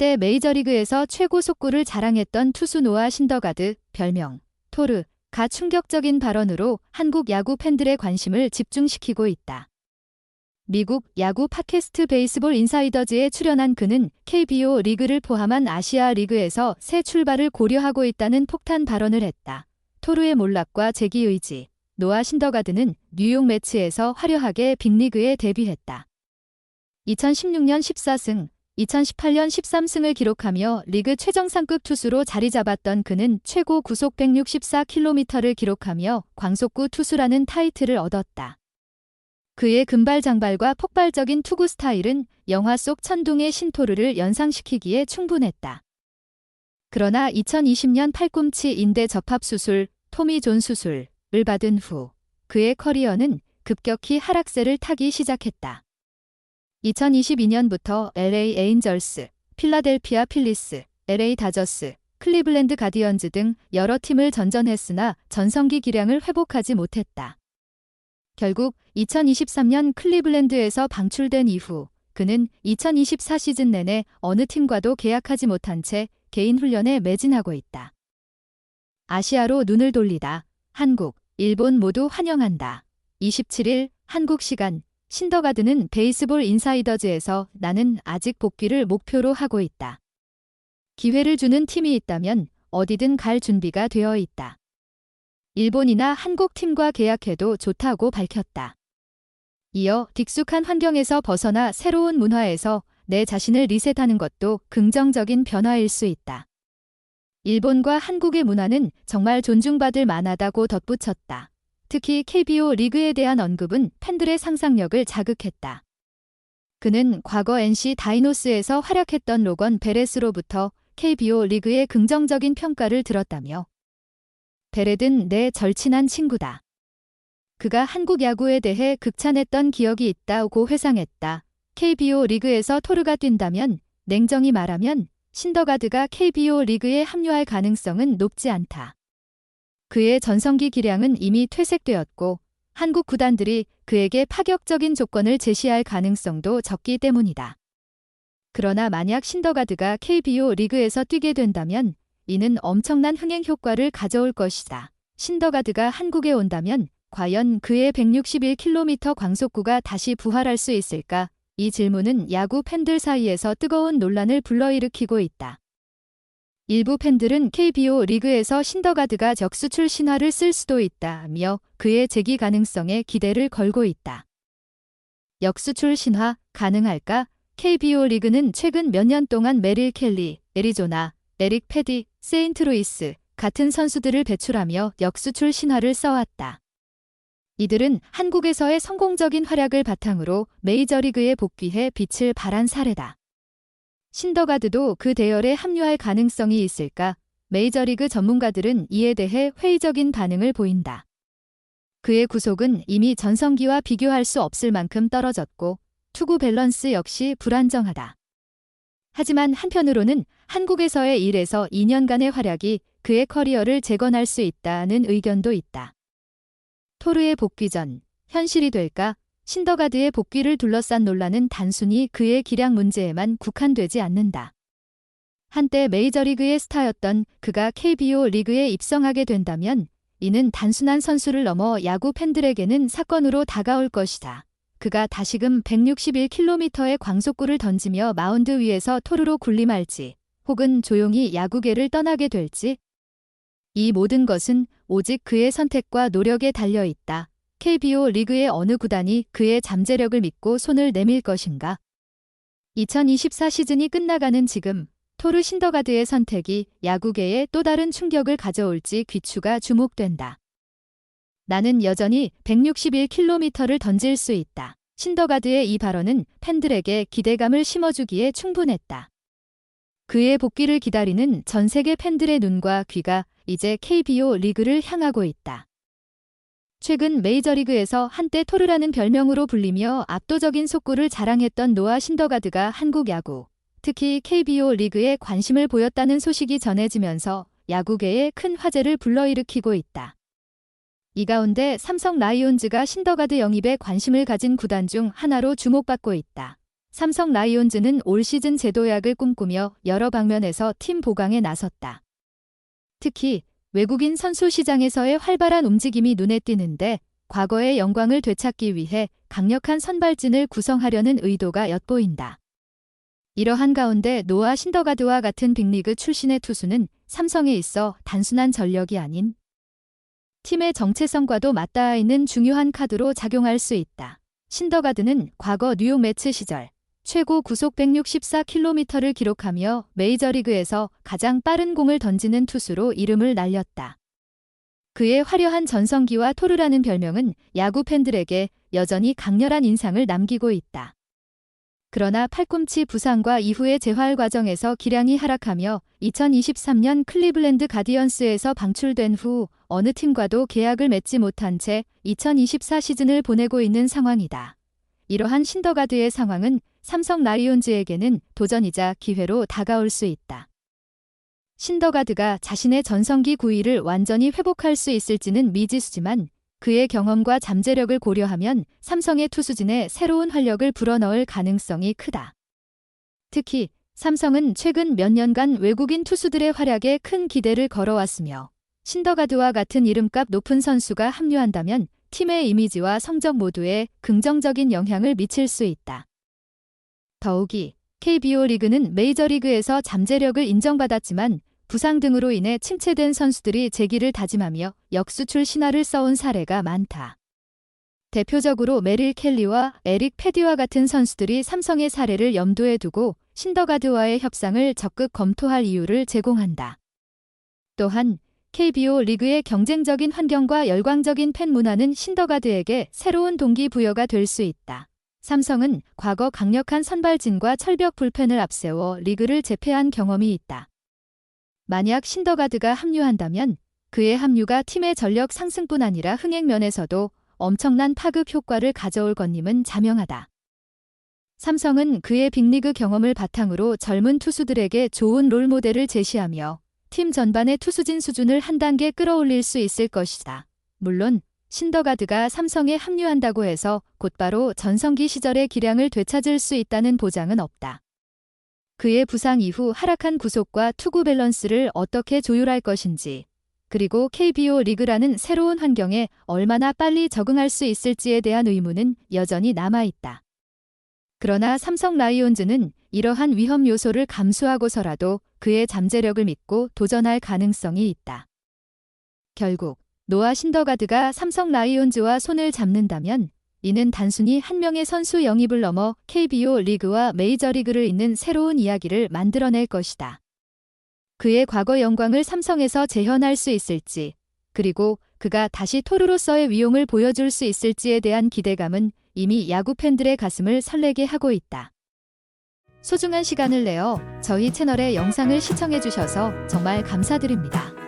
한때 메이저리그에서 최고 속구를 자랑했던 투수 노아 신더가드, 별명 토르 가 충격적인 발언으로 한국 야구 팬들의 관심을 집중시키고 있다. 미국 야구 팟캐스트 베이스볼 인사이더즈에 출연한 그는 KBO 리그를 포함한 아시아 리그에서 새 출발을 고려하고 있다는 폭탄 발언을 했다. 토르의 몰락과 재기 의지. 노아 신더가드는 뉴욕 매츠에서 화려하게 빅리그에 데뷔했다. 2016년 14승, 2018년 13승을 기록하며 리그 최정상급 투수로 자리 잡았던 그는 최고 구속 164km를 기록하며 광속구 투수라는 타이틀을 얻었다. 그의 금발 장발과 폭발적인 투구 스타일은 영화 속 천둥의 신토르를 연상시키기에 충분했다. 그러나 2020년 팔꿈치 인대 접합 수술, 토미 존 수술을 받은 후 그의 커리어는 급격히 하락세를 타기 시작했다. 2022년부터 LA 에인절스, 필라델피아 필리스, LA 다저스, 클리블랜드 가디언즈 등 여러 팀을 전전했으나 전성기 기량을 회복하지 못했다. 결국 2023년 클리블랜드에서 방출된 이후 그는 2024 시즌 내내 어느 팀과도 계약하지 못한 채 개인 훈련에 매진하고 있다. 아시아로 눈을 돌리다. 한국, 일본 모두 환영한다. 27일 한국 시간 신더가드는 베이스볼 인사이더즈에서 나는 아직 복귀를 목표로 하고 있다. 기회를 주는 팀이 있다면 어디든 갈 준비가 되어 있다. 일본이나 한국 팀과 계약해도 좋다고 밝혔다. 이어 익숙한 환경에서 벗어나 새로운 문화에서 내 자신을 리셋하는 것도 긍정적인 변화일 수 있다. 일본과 한국의 문화는 정말 존중받을 만하다고 덧붙였다. 특히 KBO 리그에 대한 언급은 팬들의 상상력을 자극했다. 그는 과거 NC 다이노스에서 활약했던 로건 베레스로부터 KBO 리그의 긍정적인 평가를 들었다며 베레든 내 절친한 친구다. 그가 한국 야구에 대해 극찬했던 기억이 있다고 회상했다. KBO 리그에서 토르가 뛴다면 냉정히 말하면 신더가드가 KBO 리그에 합류할 가능성은 높지 않다. 그의 전성기 기량은 이미 퇴색되었고 한국 구단들이 그에게 파격적인 조건을 제시할 가능성도 적기 때문이다. 그러나 만약 신더가드가 KBO 리그에서 뛰게 된다면 이는 엄청난 흥행 효과를 가져올 것이다. 신더가드가 한국에 온다면 과연 그의 161km 광속구가 다시 부활할 수 있을까? 이 질문은 야구 팬들 사이에서 뜨거운 논란을 불러일으키고 있다. 일부 팬들은 KBO 리그에서 신더가드가 적수출 신화를 쓸 수도 있다며 그의 재기 가능성에 기대를 걸고 있다. 역수출 신화 가능할까? KBO 리그는 최근 몇 년 동안 메릴 켈리, 애리조나, 에릭 패디, 세인트루이스 같은 선수들을 배출하며 역수출 신화를 써왔다. 이들은 한국에서의 성공적인 활약을 바탕으로 메이저리그에 복귀해 빛을 발한 사례다. 신더가드도 그 대열에 합류할 가능성이 있을까? 메이저리그 전문가들은 이에 대해 회의적인 반응을 보인다. 그의 구속은 이미 전성기와 비교할 수 없을 만큼 떨어졌고 투구 밸런스 역시 불안정하다. 하지만 한편으로는 한국에서의 1에서 2년간의 활약이 그의 커리어를 재건할 수 있다는 의견도 있다. 토르의 복귀 전 현실이 될까? 신더가드의 복귀를 둘러싼 논란은 단순히 그의 기량 문제에만 국한되지 않는다. 한때 메이저리그의 스타였던 그가 KBO 리그에 입성하게 된다면 이는 단순한 선수를 넘어 야구 팬들에게는 사건으로 다가올 것이다. 그가 다시금 161km의 광속구를 던지며 마운드 위에서 토르로 군림할지 혹은 조용히 야구계를 떠나게 될지 이 모든 것은 오직 그의 선택과 노력에 달려 있다. KBO 리그의 어느 구단이 그의 잠재력을 믿고 손을 내밀 것인가? 2024 시즌이 끝나가는 지금 토르 신더가드의 선택이 야구계에 또 다른 충격을 가져올지 귀추가 주목된다. 나는 여전히 161km를 던질 수 있다. 신더가드의 이 발언은 팬들에게 기대감을 심어주기에 충분했다. 그의 복귀를 기다리는 전 세계 팬들의 눈과 귀가 이제 KBO 리그를 향하고 있다. 최근 메이저리그에서 한때 토르라는 별명으로 불리며 압도적인 속구를 자랑했던 노아 신더가드가 한국 야구, 특히 KBO 리그에 관심을 보였다는 소식이 전해지면서 야구계에 큰 화제를 불러일으키고 있다. 이 가운데 삼성 라이온즈가 신더가드 영입에 관심을 가진 구단 중 하나로 주목받고 있다. 삼성 라이온즈는 올 시즌 제도약을 꿈꾸며 여러 방면에서 팀 보강에 나섰다. 특히 외국인 선수 시장에서의 활발한 움직임이 눈에 띄는데 과거의 영광을 되찾기 위해 강력한 선발진을 구성하려는 의도가 엿보인다. 이러한 가운데 노아 신더가드와 같은 빅리그 출신의 투수는 삼성에 있어 단순한 전력이 아닌 팀의 정체성과도 맞닿아 있는 중요한 카드로 작용할 수 있다. 신더가드는 과거 뉴욕 매츠 시절 최고 구속 164km를 기록하며 메이저리그에서 가장 빠른 공을 던지는 투수로 이름을 날렸다. 그의 화려한 전성기와 토르라는 별명은 야구 팬들에게 여전히 강렬한 인상을 남기고 있다. 그러나 팔꿈치 부상과 이후의 재활 과정에서 기량이 하락하며 2023년 클리블랜드 가디언스에서 방출된 후 어느 팀과도 계약을 맺지 못한 채 2024 시즌을 보내고 있는 상황이다. 이러한 신더가드의 상황은 삼성 라이온즈에게는 도전이자 기회로 다가올 수 있다. 신더가드가 자신의 전성기 구위를 완전히 회복할 수 있을지는 미지수지만 그의 경험과 잠재력을 고려하면 삼성의 투수진에 새로운 활력을 불어넣을 가능성이 크다. 특히 삼성은 최근 몇 년간 외국인 투수들의 활약에 큰 기대를 걸어왔으며 신더가드와 같은 이름값 높은 선수가 합류한다면 팀의 이미지와 성적 모두에 긍정적인 영향을 미칠 수 있다. 더욱이 KBO 리그는 메이저리그에서 잠재력을 인정받았지만 부상 등으로 인해 침체된 선수들이 재기를 다짐하며 역수출 신화를 써온 사례가 많다. 대표적으로 메릴 켈리와 에릭 패디와 같은 선수들이 삼성의 사례를 염두에 두고 신더가드와의 협상을 적극 검토할 이유를 제공한다. 또한 KBO 리그의 경쟁적인 환경과 열광적인 팬 문화는 신더가드에게 새로운 동기부여가 될 수 있다. 삼성은 과거 강력한 선발진과 철벽 불펜을 앞세워 리그를 제패한 경험이 있다. 만약 신더가드가 합류한다면 그의 합류가 팀의 전력 상승뿐 아니라 흥행 면에서도 엄청난 파급 효과를 가져올 것임은 자명하다. 삼성은 그의 빅리그 경험을 바탕으로 젊은 투수들에게 좋은 롤 모델을 제시하며 팀 전반의 투수진 수준을 한 단계 끌어올릴 수 있을 것이다. 물론 신더가드가 삼성에 합류한다고 해서 곧바로 전성기 시절의 기량을 되찾을 수 있다는 보장은 없다. 그의 부상 이후 하락한 구속과 투구 밸런스를 어떻게 조율할 것인지, 그리고 KBO 리그라는 새로운 환경에 얼마나 빨리 적응할 수 있을지에 대한 의문은 여전히 남아있다. 그러나 삼성 라이온즈는 이러한 위험 요소를 감수하고서라도 그의 잠재력을 믿고 도전할 가능성이 있다. 결국 노아 신더가드가 삼성 라이온즈와 손을 잡는다면 이는 단순히 한 명의 선수 영입을 넘어 KBO 리그와 메이저리그를 잇는 새로운 이야기를 만들어낼 것이다. 그의 과거 영광을 삼성에서 재현할 수 있을지, 그리고 그가 다시 토르로서의 위용을 보여줄 수 있을지에 대한 기대감은 이미 야구 팬들의 가슴을 설레게 하고 있다. 소중한 시간을 내어 저희 채널의 영상을 시청해주셔서 정말 감사드립니다.